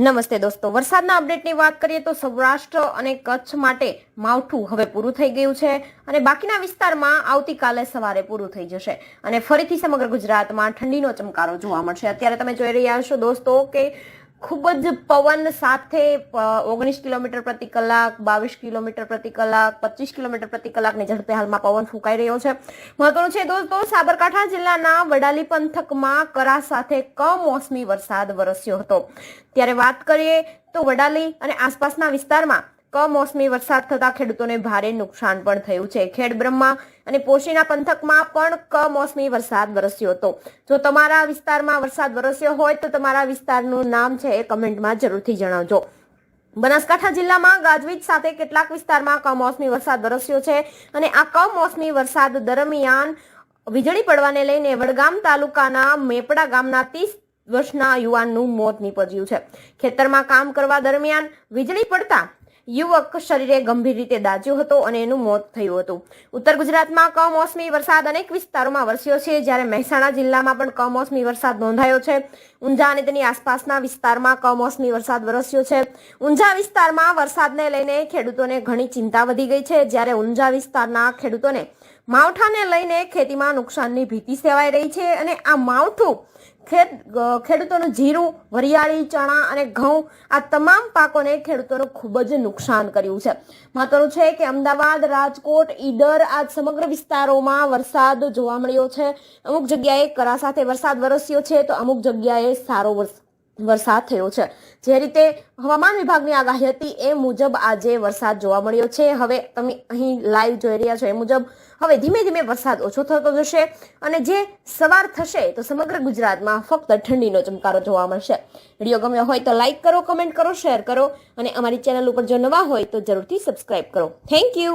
નમસ્તે દોસ્તો, વરસાદના અપડેટની વાત કરીએ તો સૌરાષ્ટ્ર અને કચ્છ માટે માવઠું હવે પૂરું થઈ ગયું છે અને બાકીના વિસ્તારમાં આવતીકાલે સવારે પૂરું થઈ જશે અને ફરીથી સમગ્ર ગુજરાતમાં ઠંડીનો ચમકારો જોવા મળશે. અત્યારે તમે જોઈ રહ્યા છો દોસ્તો કે ખૂબ જ પવન સાથે ઓગણીસ કિલોમીટર પ્રતિ કલાક, બાવીસ કિલોમીટર પ્રતિ કલાક, પચીસ કિલોમીટર પ્રતિ કલાકની ઝડપે હાલમાં પવન ફૂંકાઈ રહ્યો છે. મહત્વનું છે દોસ્તો, સાબરકાંઠા જિલ્લાના વડાલી પંથકમાં કરા સાથે કમોસમી વરસાદ વરસ્યો હતો. ત્યારે વાત કરીએ તો વડાલી અને આસપાસના વિસ્તારમાં કમોસમી વરસાદ થતા ખેડૂતોને ભારે નુકસાન પણ થયું છે. ખેડબ્રહ્મા અને પોશીના પંથકમાં પણ કમોસમી વરસાદ વરસ્યો હતો. જો તમારા વિસ્તારમાં વરસાદ વરસ્યો હોય તો તમારા વિસ્તારનું નામ છે એ કમેન્ટમાં જરૂરથી જણાવજો. બનાસકાંઠા જિલ્લામાં ગાજવીજ સાથે કેટલાક વિસ્તારમાં કમોસમી વરસાદ વરસ્યો છે અને આ કમોસમી વરસાદ દરમિયાન વીજળી પડવાને લઈને વડગામ તાલુકાના મેપડા ગામના ત્રીસ વર્ષના યુવાનનું મોત નીપજ્યું છે. ખેતરમાં કામ કરવા દરમિયાન વીજળી પડતા યુવક શરીરે ગંભીર રીતે દાજ્યો હતો અને એનું મોત થયું હતું. ઉત્તર ગુજરાતમાં કમોસમી વરસાદ અનેક વિસ્તારોમાં વરસ્યો છે. જ્યારે મહેસાણા જિલ્લામાં પણ કમોસમી વરસાદ નોંધાયો છે. ઊંઝા અને તેની આસપાસના વિસ્તારમાં કમોસમી વરસાદ વરસ્યો છે. ઊંઝા વિસ્તારમાં વરસાદને લઈને ખેડૂતોને ઘણી ચિંતા વધી ગઈ છે. જ્યારે ઊંઝા વિસ્તારના ખેડૂતોને માવઠાને લઈને ખેતીમાં નુકસાનની ભીતિ સેવાઈ રહી છે અને આ માવઠું ખેત ખેડૂતોનું જીરું, વરિયાળી, ચણા અને ઘઉં, આ તમામ પાકોને ખેડૂતોનું ખૂબ જ નુકસાન કર્યું છે. મહત્વનું છે કે અમદાવાદ, રાજકોટ, ઈડર આ સમગ્ર વિસ્તારોમાં વરસાદ જોવા મળ્યો છે. અમુક જગ્યાએ કરા સાથે વરસાદ વરસ્યો છે તો અમુક જગ્યાએ સારો વરસાદ વરસાદ થયો છે. જે રીતે હવામાન વિભાગની આગાહી હતી એ મુજબ આજે વરસાદ જોવા મળ્યો છે. હવે તમે અહીં લાઈવ જોઈ રહ્યા છો એ મુજબ હવે ધીમે ધીમે વરસાદ ઓછો થતો જશે અને જે સવાર થશે તો સમગ્ર ગુજરાતમાં ફક્ત ઠંડીનો ચમકારો જોવા મળશે. વીડિયો ગમ્યો હોય તો લાઈક કરો કમેન્ટ કરો શેર કરો અને અમારી ચેનલ ઉપર જો નવા હોય તો જરૂરથી સબસ્ક્રાઈબ કરો. Thank you